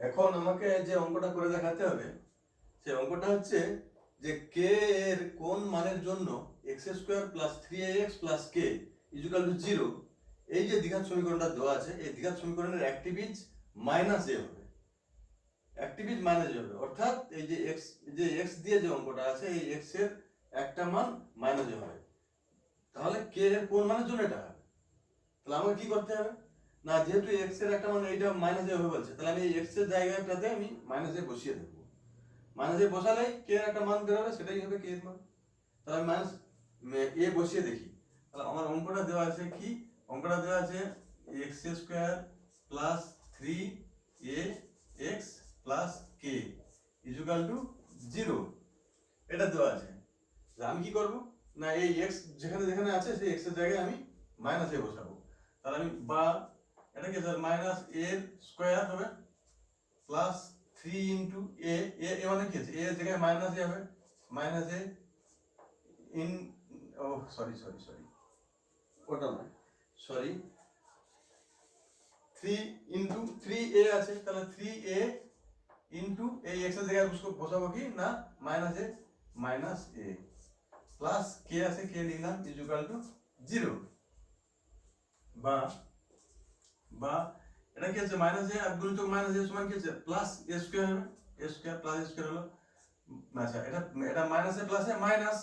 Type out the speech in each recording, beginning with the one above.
এখন আমাকে যে অঙ্কটা করে দেখাতে হবে, সেই অঙ্কটা হচ্ছে যে কে এর কোন মানের জন্য x square plus three x plus k equal to zero এই যে দ্বিঘাত সমীকরণটা দেওয়া আছে, এই দ্বিঘাত সমীকরণের অ্যাক্টিভিজ মাইনাস এ হবে। অ্যাক্টিভিজ মাইনাস এ হবে। অর্থাৎ এই যে এক্স যে এক্স দিয়ে যে অঙ্কটা আছে, এই এক্সের একটা মান মাইনাস হবে। তাহলে কে এর কোন মানের জন্য এটা হবে? তাহলে আমাকে কি করতে হবে? না, যেহেতু এক্সের একটা মানে এইটা মাইনাস এ হবে বলছে, তাহলে আমি এই এক্সের জায়গাটাতে আমি মাইনাস এ বসিয়ে দেবো। মাইনাস এ বসালে কে এর একটা মান বের হবে, সেটাই হবে কে এর মান। তাহলে আমি মাইনাস এ বসিয়ে দেখি। তাহলে আমার অঙ্কটা দেওয়া আছে কি? অঙ্কটা দেওয়া আছে x square plus three a x plus k equal to zero এটা দেওয়া আছে। আমি কি করব? না, এই এক্স যেখানে যেখানে আছে, সেই এক্সের জায়গায় আমি মাইনাস এ বসাবো। তাহলে আমি বা এটা কি স্যার মাইনাস এর স্কোয়ার হবে plus three into a a a মানে কি আছে? এ জায়গায় মাইনাস এ হবে। মাইনাস এ ইন ও সরি সরি সরি ওটা নয়। Sorry three into three a আছে। তাহলে থ্রি এ ইন্টু এই এক্সের জায়গায় বসবো- কি? না minus a minus a plus k আছে কে লিখলাম ইজুকাল টু জিরো বা বা এটা কি আছে? মাইনাস এ আর গুণিতক মাইনাস এ সমান কি আছে? প্লাস এ স্কোয়ার হবে। A square plus a square হলো। আচ্ছা এটা এটা minus a plus a minus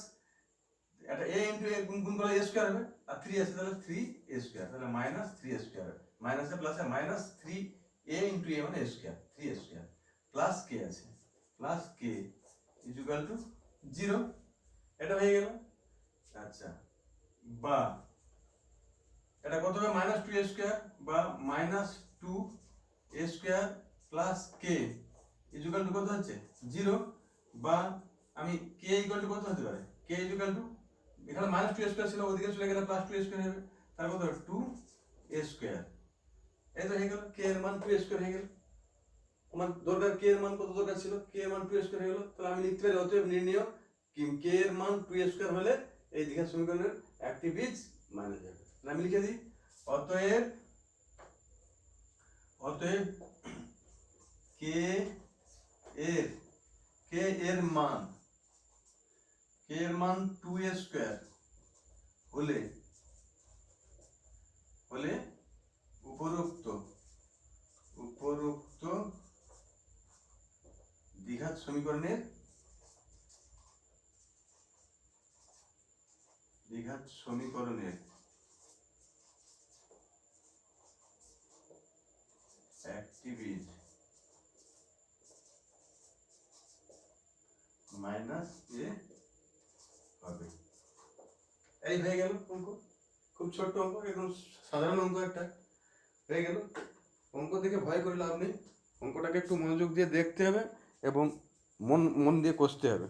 এটা এ ইন্টু এ গুণ গুণ করলে এ স্কোয়ার হবে। আর থ্রি আছে, তাহলে থ্রি এ স্কোয়ার তাহলে মাইনাস থ্রি এ স্কোয়ার হবে। Minus a plus a minus three a into a মানে a square three a square plus k আছে। Plus k equal to zero এটা হয়ে গেল। আচ্ছা বা এটা কত হবে মাইনাস টু এ স্কোয়ার বা minus two a square plus k equal to কত হচ্ছে? জিরো বা আমি কে ইকুয়াল টু কত হতে পারে? কে ইজুকাল টু এখানে মাইনাস টু স্কোয়ার ছিল, ওদিকে চলে গেলে প্লাস টু স্কোয়ার হবে। তার কত? টু এ স্কোয়ার এই তো হয়ে গেল কে এর মান টু স্কোয়ার হয়ে গেল। আমার দরকার কে এর মান কত দরকার ছিল? কে এর মান টু স্কোয়ার হয়ে গেল। তাহলে আমি লিখতে পারি, অতএব নির্ণয় কি এর মান টু এ স্কোয়ার হলে এই দীঘা সমীকরণের একটি বীজ মাইনাস যাবে আমি লিখে দিই। অতএব অতএব কে এর কে এর মান, কে এর মান টু এ স্কোয়ার হলে হলে উপরোক্ত উপরোক্ত দ্বিঘাত সমীকরণের দ্বিঘাত সমীকরণের অ্যাক্টিভিজ মাইনাস এ হবে এই হয়ে গেল অঙ্ক। খুব ছোট্ট অঙ্ক একদম সাধারণ অঙ্ক একটা। হয়ে গেল। অঙ্ক দেখে ভয় করে লাভ নেই। অঙ্কটাকে একটু মনোযোগ দিয়ে দেখতে হবে এবং মন মন দিয়ে কষতে হবে।